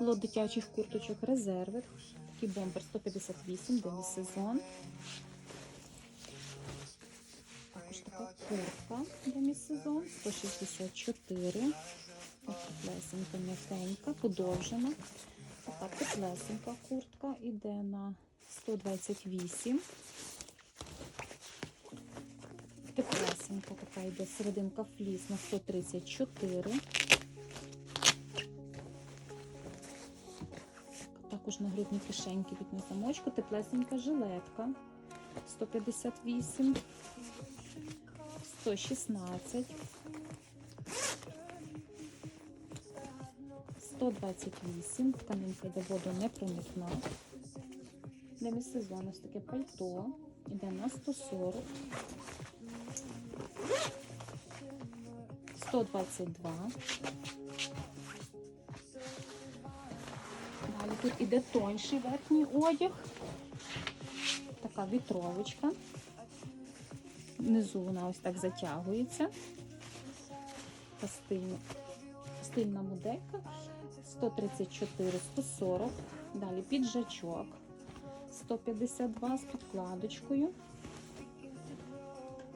Лот дитячих курточок резерви. Такий бомбер 158, демісезон. Також така куртка демісезон 164. Ось теплесенька, м'якенька, подовжена. Така теплесенька куртка іде на 128. Теплесенька така йде серединка фліс на 134. Також на грудні кишеньки від на замочку. Теплесенька жилетка 158, 116, 128. Тканинка йде воду водонепроникна. Демісезон ось таке пальто. Іде на 140. 122. Далі тут іде тонший верхній одяг. Така вітровочка. Внизу вона ось так затягується. Така стильна, стильна моделька. 134, 140. Далі піджачок. 152 з підкладочкою.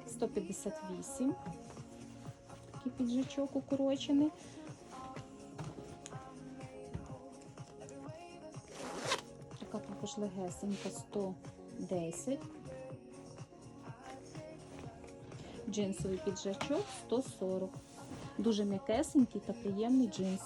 158. Такий піджачок укорочений. Також легесенька 110. Джинсовий піджачок 140. Дуже м'якесенький та приємний джинс.